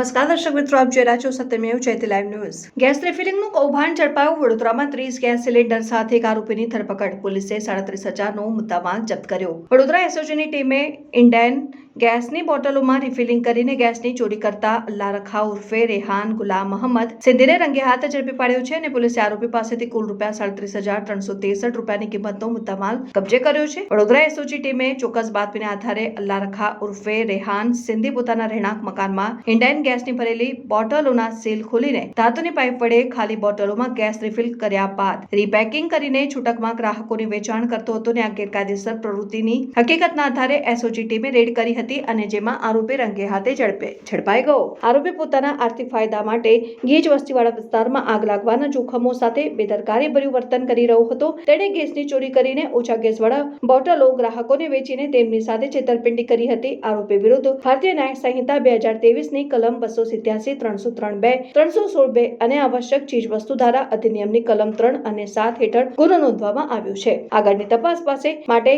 નમસ્કાર દર્શક મિત્રો, આપ જોઈ રહ્યા છો Satyamev Jayate live news. Gas રિફિલિંગનું કૌભાંડ ઝડપાયું. વડોદરામાં ત્રીસ ગેસ સિલિન્ડર સાથે એક આરોપીની ધરપકડ. પોલીસે સાડત્રીસ હજારનો મુદ્દામાલ જપ્ત કર્યો. વડોદરા એસઓજીની ટીમે ઇન્ડેન ગેસની બોટલોમાં રિફિલિંગ કરીને ગેસની ચોરી કરતા અલ્લા રખા ઉર્ફે રેહાન ગુલામ મહંમદ સિંધીને રંગે હાથ ઝડપી પાડ્યો છે અને પોલીસે આરોપી પાસેથી કુલ રૂપિયા સાડત્રીસ હજાર ત્રણસો ત્રેસઠ રૂપિયાની કિંમતનો મુદ્દામાલ કબજે કર્યો છે. વડોદરા એસઓજી ટીમે ચોક્કસ બાતમીના આધારે અલ્લા રખા ઉર્ફે રેહાન સિંધી પોતાના રહેણાંક મકાનમાં ઇન્ડિયન ગેસની ભરેલી બોટલોના સીલ ખોલીને ધાતુની પાઇપ વડે ખાલી બોટલોમાં ગેસ રિફિલ કર્યા બાદ રીપેકિંગ કરીને છૂટકમાં ગ્રાહકોને વેચાણ કરતો હતો અને આ ગેરકાયદેસર પ્રવૃત્તિની હકીકતના આધારે એસઓજી ટીમે રેડ કરી હતી. અને જેમાં આરોપી રંગે હાથે ઝડપે ઝડપાઈ ગયો. આરોપી પોતાના આર્થિક ફાયદા માટે ગીચ વસ્તીવાળા વિસ્તારમાં આગ લાગવાના જોખમો સાથે બેદરકારી ભર્યું વર્તન કરી રહ્યો હતો. તેણે ગેસની ચોરી કરીને ઓછા ગેસવાળા બોટલો ગ્રાહકોને વેચીને તેમની સાથે છેતરપિંડી કરી હતી. આરોપી વિરુદ્ધ ભારતીય ન્યાય સંહિતા બે હજાર તેવીસની કલમ બસો સિત્યાસી, ત્રણસો ત્રણ બે, ત્રણસો સોળ બે અને આવશ્યક ચીજ વસ્તુ ધારા અધિનિયમની કલમ ત્રણ અને સાત હેઠળ ગુનો નોંધવામાં આવ્યો છે. આગળની તપાસ પાસે માટે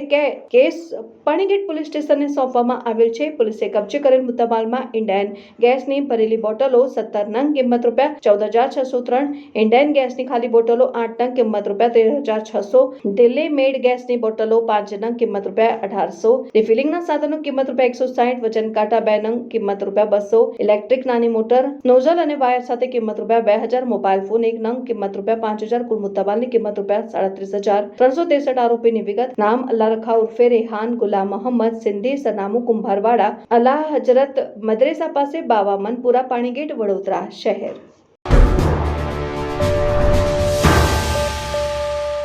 કેસ પાણીગેટ પોલીસ સ્ટેશનને સોંપવામાં આવેલ છે. પોલીસે કબજે કરેલ મુદ્દામાલમાં ઇન્ડિયન ગેસની ભરેલી બોટલો સત્તર નંગ કિંમત રૂપિયા ચૌદ હજાર છસો ત્રણ, ઇન્ડિયન ગેસની ખાલી બોટલો આઠ નંગ કિંમત રૂપિયા તેર હજાર છસો, દિલ્હી મેડ ગેસની બોટલો પાંચ નંગ કિંમત રૂપિયા અઢારસો, રિફિલિંગના સાધનો કિંમત રૂપિયા એકસો સાઠ, વજન કાંટા બે નંગ કિંમત રૂપિયા બસો, ઇલેક્ટ્રિક નાની મોટર, નોઝલ અને વાયર સાથે કિંમત રૂપિયા બે હજાર, મોબાઈલ ફોન એક નંગ કિંમત રૂપિયા પાંચ હજાર, કુલ મુદ્દામાલની કિંમત રૂપિયા સાડત્રીસ હજાર, ત્રણસો ત્રેસઠ આરોપીની વિગત, નામ અલ્લા રખા ઉર્ફે રેહાન ગુલામ મોહમ્મદ સિંધી સરનામું કુંભારવાડા અલા હજરત મદ્રેસા પાસે બાવા મનપુરા પાણીગેટ વડોદરા શહેર.